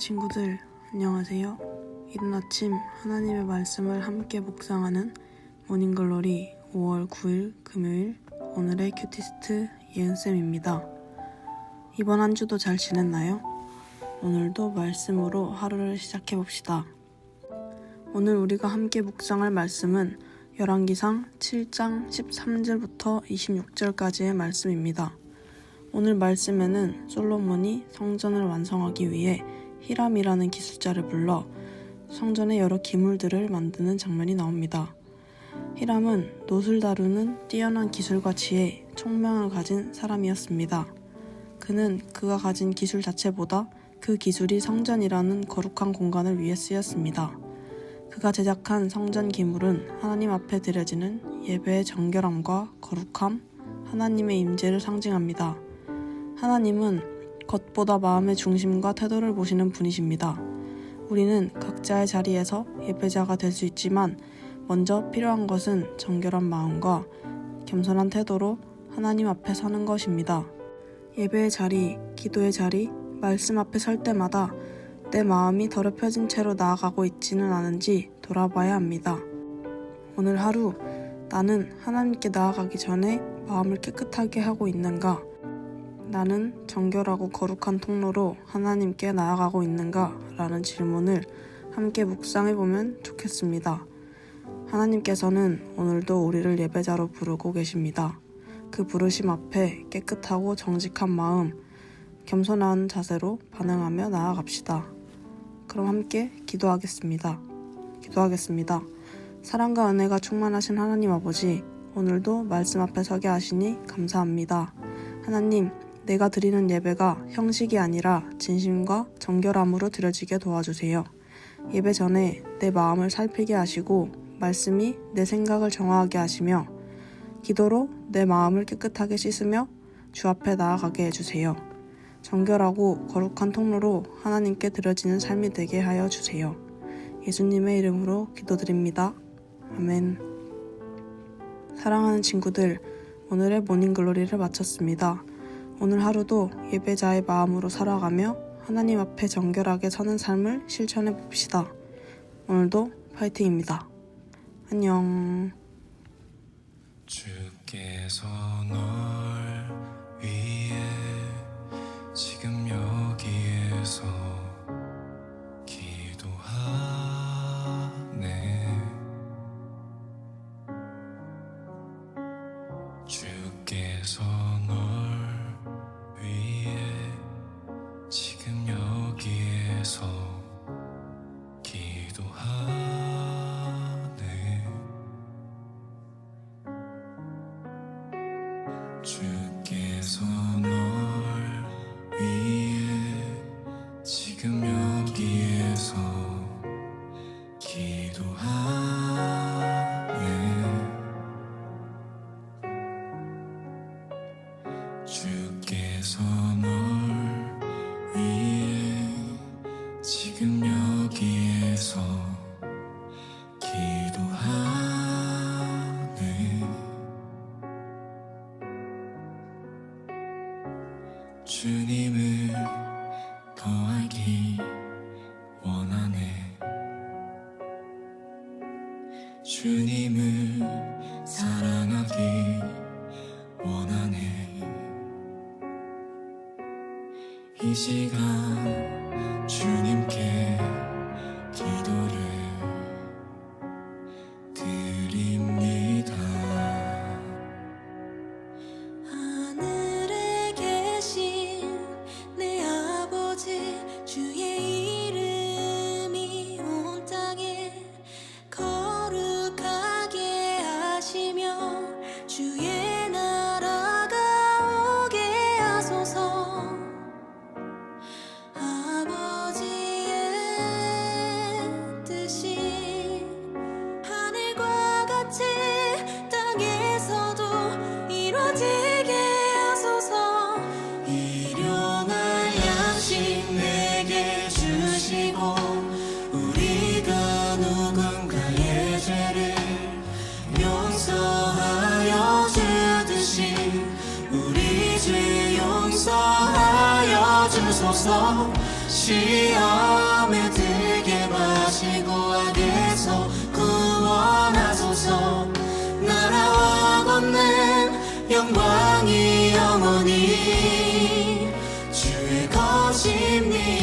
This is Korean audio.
친구들, 안녕하세요. 이른 아침 하나님의 말씀을 함께 묵상하는 모닝글로리 5월 9일 금요일 오늘의 큐티스트 예은쌤입니다. 이번 한 주도 잘 지냈나요? 오늘도 말씀으로 하루를 시작해 봅시다. 오늘 우리가 함께 묵상할 말씀은 열왕기상 7장 13절부터 26절까지의 말씀입니다. 오늘 말씀에는 솔로몬이 성전을 완성하기 위해 히람이라는 기술자를 불러 성전의 여러 기물들을 만드는 장면이 나옵니다. 히람은 놋을 다루는 뛰어난 기술과 지혜, 총명을 가진 사람이었습니다. 그는 그가 가진 기술 자체보다 그 기술이 성전이라는 거룩한 공간을 위해 쓰였습니다. 그가 제작한 성전 기물은 하나님 앞에 드려지는 예배의 정결함과 거룩함, 하나님의 임재를 상징합니다. 하나님은 겉보다 마음의 중심과 태도를 보시는 분이십니다. 우리는 각자의 자리에서 예배자가 될 수 있지만 먼저 필요한 것은 정결한 마음과 겸손한 태도로 하나님 앞에 서는 것입니다. 예배의 자리, 기도의 자리, 말씀 앞에 설 때마다 내 마음이 더럽혀진 채로 나아가고 있지는 않은지 돌아봐야 합니다. 오늘 하루 나는 하나님께 나아가기 전에 마음을 깨끗하게 하고 있는가? 나는 정결하고 거룩한 통로로 하나님께 나아가고 있는가? 라는 질문을 함께 묵상해 보면 좋겠습니다. 하나님께서는 오늘도 우리를 예배자로 부르고 계십니다. 그 부르심 앞에 깨끗하고 정직한 마음, 겸손한 자세로 반응하며 나아갑시다. 그럼 함께 기도하겠습니다. 기도하겠습니다. 사랑과 은혜가 충만하신 하나님 아버지, 오늘도 말씀 앞에 서게 하시니 감사합니다. 하나님, 내가 드리는 예배가 형식이 아니라 진심과 정결함으로 드려지게 도와주세요. 예배 전에 내 마음을 살피게 하시고 말씀이 내 생각을 정화하게 하시며 기도로 내 마음을 깨끗하게 씻으며 주 앞에 나아가게 해주세요. 정결하고 거룩한 통로로 하나님께 드려지는 삶이 되게 하여 주세요. 예수님의 이름으로 기도드립니다. 아멘. 사랑하는 친구들, 오늘의 모닝글로리를 마쳤습니다. 오늘 하루도 예배자의 마음으로 살아가며 하나님 앞에 정결하게 서는 삶을 실천해 봅시다. 오늘도 파이팅입니다. 안녕. 주께서 널 위해 지금 여기에서 기도하네 주께서 널 주께서 널 위해 지금 여기에서 기도하네. 주님을 더 알기 원하네. 주님을 사랑 이 시간 주님께 하소서. 시험에 들게 마시고 악에서 구원하소서. 나라와 걷는 영광이 영원히 주의 것입니다.